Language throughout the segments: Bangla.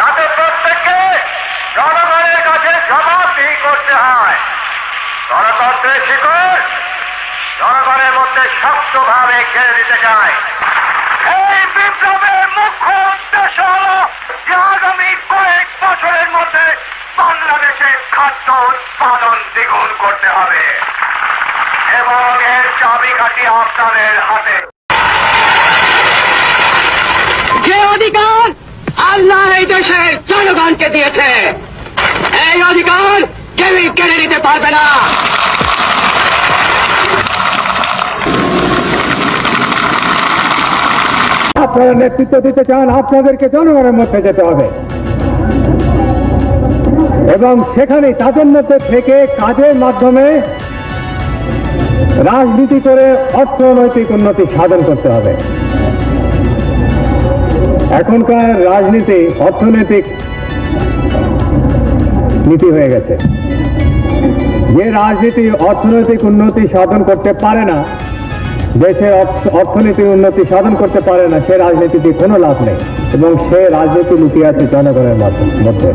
যাতে প্রত্যেককে জনগণের কাছে জবাবদিহি করতে হয়। গণতন্ত্রের শিকড় জনগণের মধ্যে শক্তভাবে ঘিরে দিতে চায়। এই বিপ্লবের মুখ্য উদ্দেশ্য হল যে আগামী কয়েক বছরের মধ্যে বাংলাদেশের খাদ্য উৎপাদন দ্বিগুণ করতে হবে। এবং এর চাবিকাঠি আপনাদের হাতে। যে অধিকার আল্লাহ এই দেশের জনগণকে দিয়েছে। এই অধিকার কেউই কেড়ে নিতে পারবে না। আপনারা নেতৃত্ব দিতে চান, আপনাদেরকে জনগণের মধ্যে যেতে হবে। এবং সেখানে তাদের মধ্যে থেকে কাজের মাধ্যমে রাজনীতি করে অর্থনৈতিক উন্নতি সাধন করতে হবে। এখনকার রাজনীতি, অর্থনৈতিক নীতি হয়ে গেছে। যে রাজনীতি, অর্থনৈতিক উন্নতি সাধন করতে পারে না, দেশের অর্থ- অর্থনীতির উন্নতি সাধন করতে পারে না, সে রাজনীতিতে কোনো লাভ নেই। এবং সে রাজনীতি লুকিয়ে আছে জনগণের মধ্যে।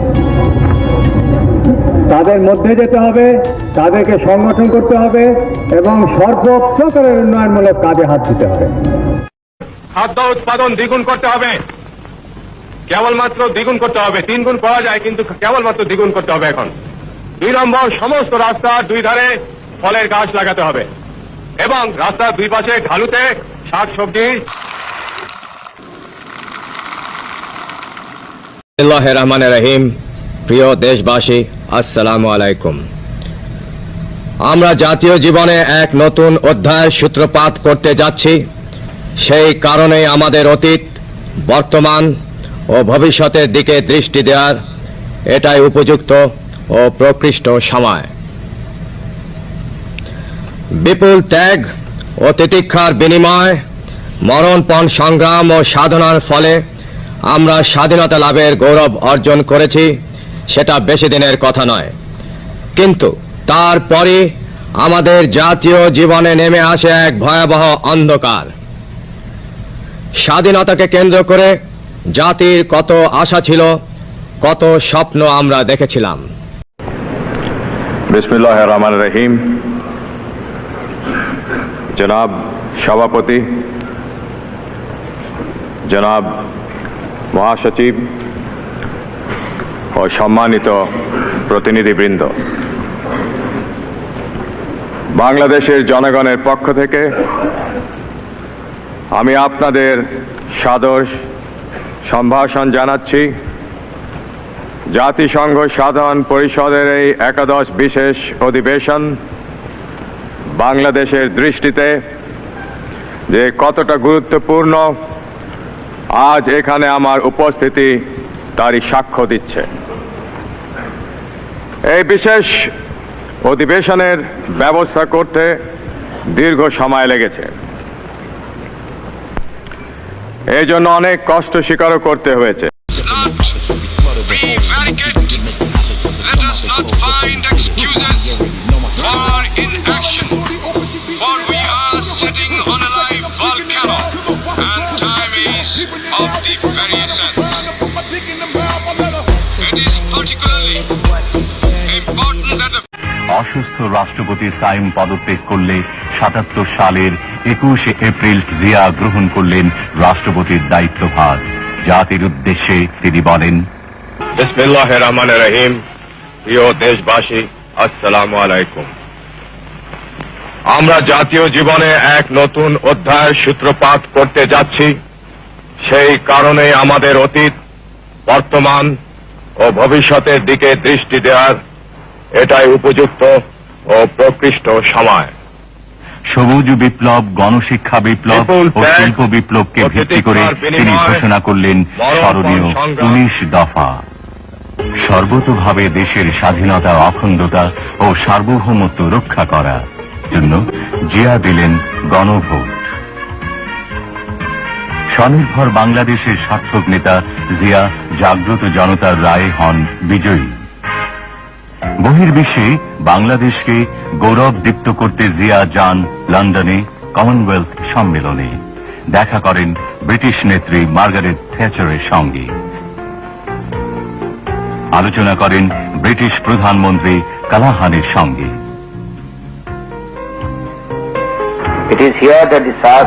তাদের মধ্যে যেতে হবে, তাদেরকে সংগঠন করতে হবে, এবং সর্বপ্রকারের উন্নয়নমূলক কাজে হাত দিতে হবে। খাদ্য উৎপাদন দ্বিগুণ করতে হবে। কেবলমাত্র দ্বিগুণ করতে হবে। তিন গুণ পাওয়া যায়, কিন্তু কেবলমাত্র দ্বিগুণ করতে হবে এখন। দুই নম্বর সমস্ত রাস্তার দুই ধারে ফলের গাছ লাগাতে হবে। এবং রাস্তার দুই পাশে ঢালুতে শাক সবজি। রহমান রহিম। প্রিয় দেশবাসী, আসসালামু আলাইকুম। আমরা জাতীয় জীবনে এক নতুন অধ্যায়ের সূত্রপাত করতে যাচ্ছি। সেই কারণে আমাদের অতীত, বর্তমান ও ভবিষ্যতের দিকে দৃষ্টি দেওয়ার এটাই উপযুক্ত ও প্রকৃষ্ট সময়। বিপুল ত্যাগ ও তিতিক্ষার বিনিময়, মরণপণ সংগ্রাম ও সাধনার ফলে আমরা স্বাধীনতা লাভের গৌরব অর্জন করেছি, সেটা বেশি দিনের কথা নয়। কিন্তু তারপরে আমাদের জাতীয় জীবনে নেমে আসে এক ভয়াবহ অন্ধকার। স্বাধীনতাকে কেন্দ্র করে জাতির কত আশা ছিল, কত স্বপ্ন আমরা দেখেছিলাম। বিসমিল্লাহ রহমান রহিম। জনাব সভাপতি, জনাব মহাসচিব ও সম্মানিত প্রতিনিধিবৃন্দ। বাংলাদেশের জনগণের পক্ষ থেকে আমি আপনাদের সাদর সম্ভাষণ জানাচ্ছি। জাতিসংঘ সাধারণ পরিষদের এই একাদশ বিশেষ অধিবেশন বাংলাদেশের দৃষ্টিতে যে কতটা গুরুত্বপূর্ণ, আজ এখানে আমার উপস্থিতি তারই সাক্ষ্য দিচ্ছে। এই বিশেষ অধিবেশনের ব্যবস্থা করতে দীর্ঘ সময় লেগেছে। এজন্য অনেক কষ্ট স্বীকারও করতে হয়েছে। অসুস্থ রাষ্ট্রপতি সাইম পদত্যাগ করলে সাতাত্তর সালের একুশে এপ্রিল জিয়া গ্রহণ করলেন রাষ্ট্রপতির দায়িত্বভার। জাতির উদ্দেশ্যে তিনি বলেন রহমান রহিম। প্রিয় দেশবাসী, আসসালামু আলাইকুম। আমরা জাতীয় জীবনে এক নতুন অধ্যায়ের সূত্রপাত করতে যাচ্ছি। সেই কারণে আমাদের অতীত, বর্তমান ও ভবিষ্যতের দিকে দৃষ্টি দেওয়ার এটাই উপযুক্ত ও প্রকৃষ্ট সময়। সবুজ বিপ্লব গণশিক্ষা বিপ্লব ও শিল্প বিপ্লবকে ভিত্তি করে তিনি ঘোষণা করলেন স্মরণীয় উনিশ দফা। সর্বতোভাবে দেশের স্বাধীনতা অখণ্ডতা ও সার্বভৌমত্ব রক্ষা করা জন্য জিয়া দিলেন গণভোট। স্বনির্ভর বাংলাদেশের সার্থক নেতা জিয়া জাগ্রত জনতার রায় হন বিজয়ী। বহির্বিশ্বে বাংলাদেশকে গৌরব দীপ্ত করতে জিয়া যান লন্ডনে কমনওয়েলথ সম্মেলনে। দেখা করেন ব্রিটিশ নেত্রী মার্গারেট থ্যাচারের সঙ্গে। আলোচনা করেন ব্রিটিশ প্রধানমন্ত্রী কালাহানের সঙ্গে।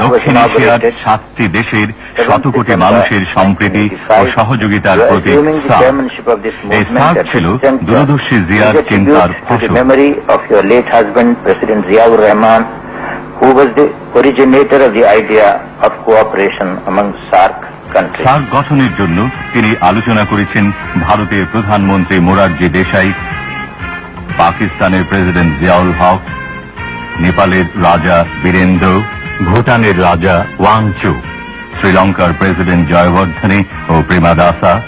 দক্ষিণ এশিয়ার সাতটি দেশের শতকোটি মানুষের সম্প্রীতি ও সহযোগিতার প্রতি এই সার্ক ছিল দূরদর্শী জিয়ার চিন্তার সার্ক গঠনের জন্য তিনি আলোচনা করেছেন ভারতের প্রধানমন্ত্রী মোরারজি দেশাই পাকিস্তানের প্রেসিডেন্ট জিয়াউল হক নেপালের রাজা বীরেন্দ্র, ভুটানের রাজা ওয়াংচু, শ্রীলঙ্কার প্রেসিডেন্ট জয়বর্ধনে ও প্রেমাদাসা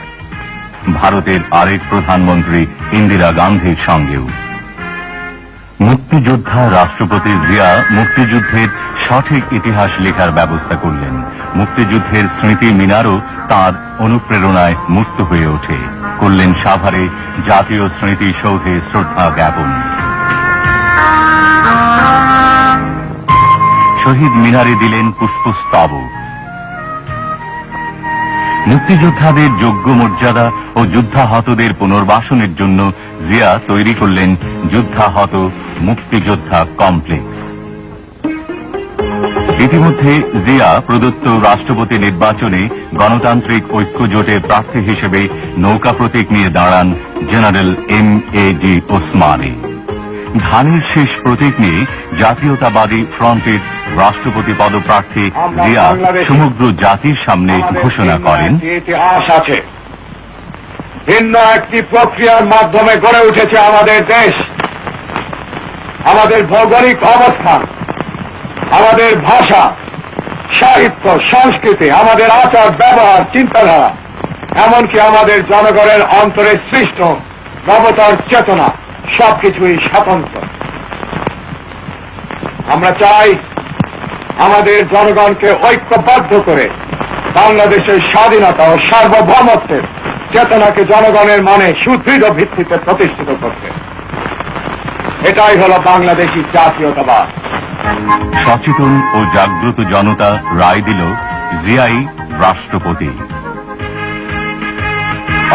ভারতের আরেক প্রধানমন্ত্রী ইন্দিরা গান্ধীর সঙ্গেও। মুক্তিযোদ্ধা রাষ্ট্রপতি জিয়া মুক্তিযুদ্ধের সঠিক ইতিহাস লেখার ব্যবস্থা করলেন। মুক্তিযুদ্ধের স্মৃতি মিনারও তার অনুপ্রেরণায় মুক্ত হয়ে ওঠে। করলেন সাভারে জাতীয় স্মৃতি সৌধে শ্রদ্ধা জ্ঞাপন। শহীদ মিনারে দিলেন পুষ্পস্তবক মুক্তিযোদ্ধাদের যোগ্য মর্যাদা ও যুদ্ধাহতদের পুনর্বাসনের জন্য জিয়া তৈরি করলেন যুদ্ধাহত মুক্তিযোদ্ধা কমপ্লেক্স। ইতিমধ্যে জিয়া প্রদত্ত রাষ্ট্রপতি নির্বাচনে গণতান্ত্রিক ঐক্য জোটের প্রার্থী হিসেবে নৌকা প্রতীক নিয়ে দাঁড়ান general M A G Osmani. ধানের শেষ প্রতীক নিয়ে জাতীয়তাবাদী ফ্রন্টের রাষ্ট্রপতি পদপ্রার্থী জিয়া সমগ্র জাতির সামনে ঘোষণা করেন। ইতিহাস আছে। ভিন্ন একটি প্রক্রিয়ার মাধ্যমে গড়ে উঠেছে আমাদের দেশ। আমাদের ভৌগোলিক অবস্থান আমাদের ভাষা সাহিত্য সংস্কৃতি আমাদের আচার ব্যবহার চিন্তাধারা এমনকি আমাদের জনগণের অন্তরে সৃষ্ট নবতার চেতনা। সবকিছুই স্বতন্ত্র। আমরা চাই আমাদের জনগণকে ঐক্যবদ্ধ করে বাংলাদেশের স্বাধীনতা ও সার্বভৌমত্বের চেতনাকে জনগণের মনে সুদৃঢ় ভিত্তিতে প্রতিষ্ঠিত করতে। এটাই হলো বাংলাদেশী জাতীয়তাবাদ। সচেতন ও জাগ্রত জনতা রায় দিল জিয়াই রাষ্ট্রপতি।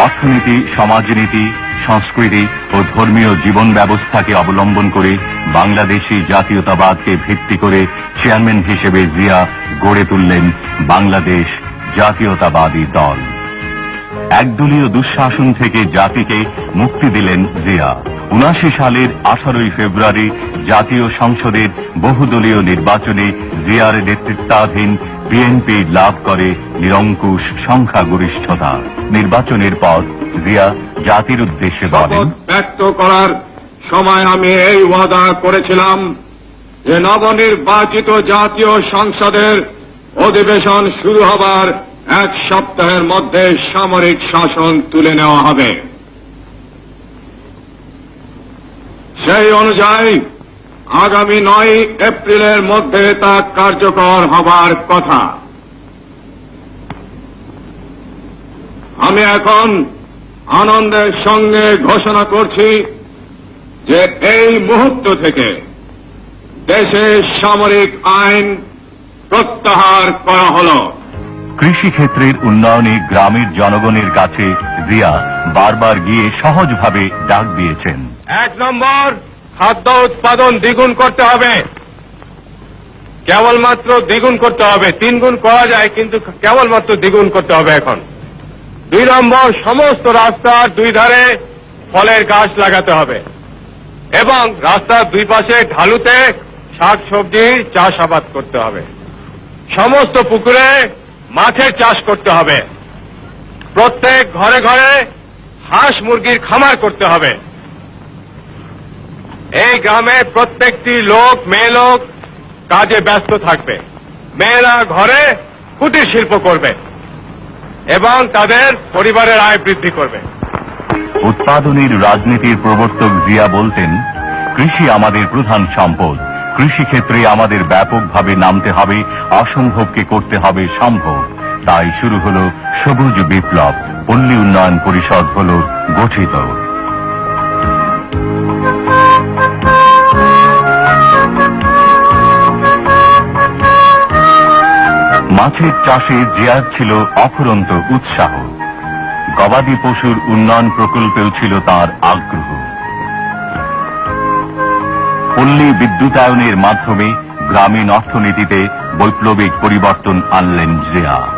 অর্থনীতি, সমাজনীতি সংস্কৃতি ও ধর্মীয় জীবন ব্যবস্থাকে অবলম্বন করে বাংলাদেশি জাতীয়তাবাদকে ভিত্তি করে চেয়ারম্যান হিসেবে জিয়া গড়ে তুললেন বাংলাদেশ জাতীয়তাবাদী দল। একদলীয় দুঃশাসন থেকে জাতিকে মুক্তি দিলেন জিয়া। উনাশি সালের আঠারোই ফেব্রুয়ারি জাতীয় সংসদের বহুদলীয় নির্বাচনে জিয়ার নেতৃত্বাধীন বিএনপি লাভ করে নিরঙ্কুশ সংখ্যাগরিষ্ঠতা। নির্বাচনের পর জিয়া জাতির উদ্দেশ্যে বলেন ব্যক্ত করার সময় আমি এই ওয়াদা করেছিলাম যে নবনির্বাচিত জাতীয় সংসদের অধিবেশন শুরু হবার এক সপ্তাহের মধ্যে সামরিক শাসন তুলে নেওয়া হবে। সেই অনুযায়ী আগামী নয় এপ্রিলের মধ্যে তা কার্যকর হবার কথা। আমি এখন আনন্দের সঙ্গে ঘোষণা করছি যে এই মুহূর্ত থেকে দেশে সামরিক আইন প্রত্যাহার করা হলো। কৃষিক্ষেত্রের উন্নয়নে গ্রামের জনগণের কাছে জিয়া বারবার গিয়ে সহজভাবে ডাক দিয়েছেন। এক নম্বর খাদ্য উৎপাদন দ্বিগুণ করতে হবে। কেবলমাত্র দ্বিগুণ করতে হবে। তিনগুণ করা যায় কিন্তু কেবলমাত্র দ্বিগুণ করতে হবে এখন। দুই নম্বর সমস্ত রাস্তার দুই ধারে ফলের গাছ লাগাতে হবে এবং রাস্তার দুই পাশে ঢালুতে শাক সবজি চাষাবাদ করতে হবে। সমস্ত পুকুরে মাছের চাষ করতে হবে। প্রত্যেক ঘরে ঘরে হাঁস মুরগির খামার করতে হবে। এই গ্রামে প্রত্যেকটি লোক, মেয়ে লোক কাজে ব্যস্ত থাকবে। মেয়েরা ঘরে কুটির শিল্প করবে। এবং তাদের পরিবারের আয় বৃদ্ধি করবে। উৎপাদনের রাজনীতির প্রবর্তক জিয়া বলতেন, কৃষি আমাদের প্রধান সম্পদ। কৃষি ক্ষেত্রে আমাদের ব্যাপকভাবে নামতে হবে, অসম্ভবকে করতে হবে সম্ভব। তাই শুরু হলো সবুজ বিপ্লব। পল্লী উন্নয়ন পরিষদ হল গঠিত। মাছের চাষে জিয়ার ছিল অফুরন্ত উৎসাহ। গবাদি পশুর উন্নয়ন প্রকল্পেও ছিল তার আগ্রহ। পল্লী বিদ্যুতায়নের মাধ্যমে গ্রামীণ অর্থনীতিতে বৈপ্লবিক পরিবর্তন আনলেন জিয়া।